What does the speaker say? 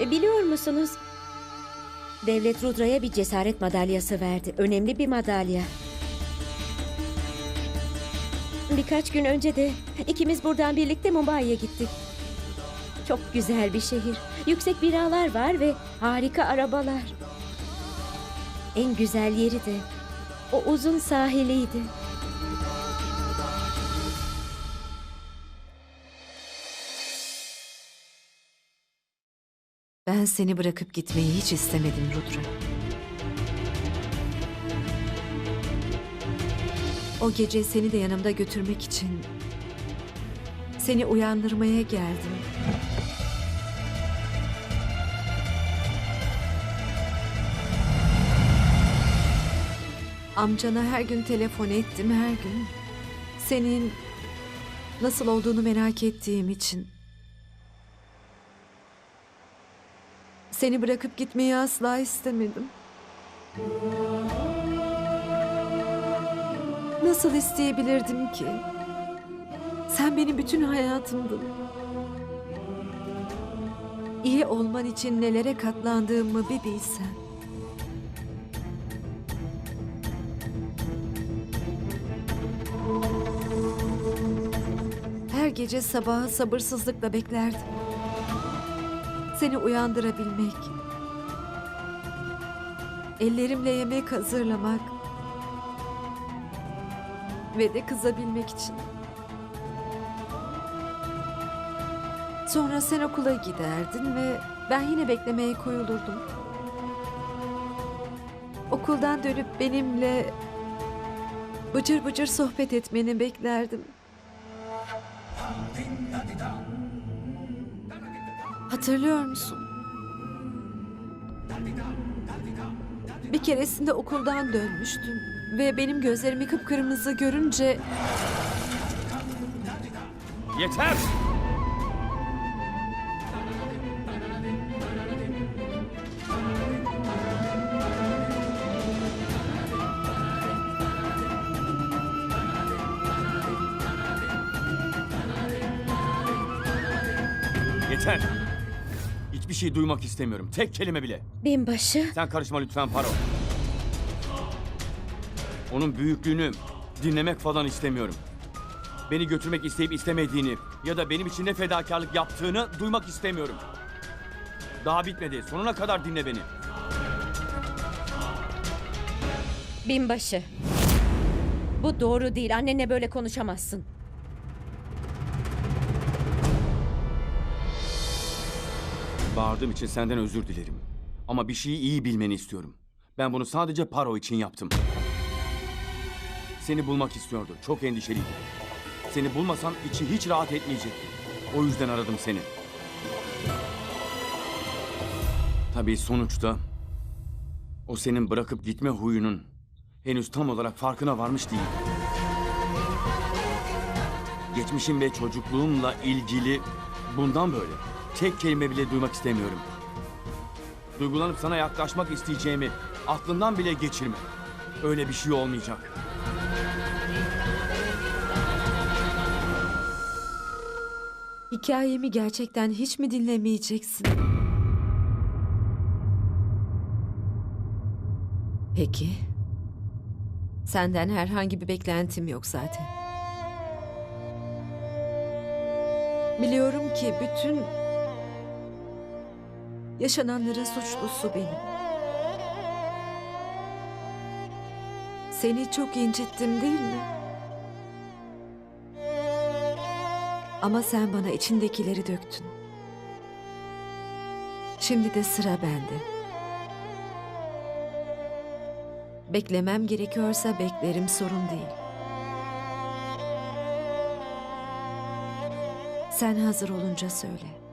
E, biliyor musunuz? Devlet Rudra'ya bir cesaret madalyası verdi. Önemli bir madalya. Birkaç gün önce de ikimiz buradan birlikte Mumbai'ye gittik. Çok güzel bir şehir. Yüksek binalar var ve harika arabalar. En güzel yeri de o uzun sahiliydi. Ben seni bırakıp gitmeyi hiç istemedim Rudra. O gece seni de yanımda götürmek için seni uyandırmaya geldim. Amcana her gün telefon ettim her gün. Senin nasıl olduğunu merak ettiğim için. Seni bırakıp gitmeyi asla istemedim. Nasıl isteyebilirdim ki? Sen benim bütün hayatımdın. İyi olman için nelere katlandığımı bir bilsen. Her gece sabahı sabırsızlıkla beklerdim seni uyandırabilmek, ellerimle yemek hazırlamak ve de kızabilmek için. Sonra sen okula giderdin ve ben yine beklemeye koyulurdum. Okuldan dönüp benimle bıcır bıcır sohbet etmeni beklerdim. Hatırlıyor musun? Bir keresinde okuldan dönmüştüm ve benim gözlerimi kıpkırmızı görünce Yeter! Yeter! Hiçbir şey duymak istemiyorum. Tek kelime bile. Binbaşı, Sen karışma lütfen Paro. Onun büyüklüğünü dinlemek falan istemiyorum. Beni götürmek isteyip istemediğini ya da benim için ne fedakarlık yaptığını duymak istemiyorum. Daha bitmedi. Sonuna kadar dinle beni. binbaşı. Bu doğru değil. Annenle böyle konuşamazsın. Bağırdığım için senden özür dilerim. Ama bir şeyi iyi bilmeni istiyorum. Ben bunu sadece Paro için yaptım. Seni bulmak istiyordu. Çok endişeliydi. Seni bulmasam içi hiç rahat etmeyecekti. O yüzden aradım seni. Tabii sonuçta o senin bırakıp gitme huyunun henüz tam olarak farkına varmış değil. Geçmişim ve çocukluğumla ilgili bundan böyle tek kelime bile duymak istemiyorum. Duygulanıp sana yaklaşmak isteyeceğimi aklından bile geçirme. Öyle bir şey olmayacak. hikayemi gerçekten hiç mi dinlemeyeceksin? Peki. Senden herhangi bir beklentim yok zaten. Biliyorum ki bütün yaşananların suçlusu benim. Seni çok incittim değil mi? Ama sen bana içindekileri döktün. Şimdi de sıra bende. Beklemem gerekiyorsa beklerim sorun değil. Sen hazır olunca söyle.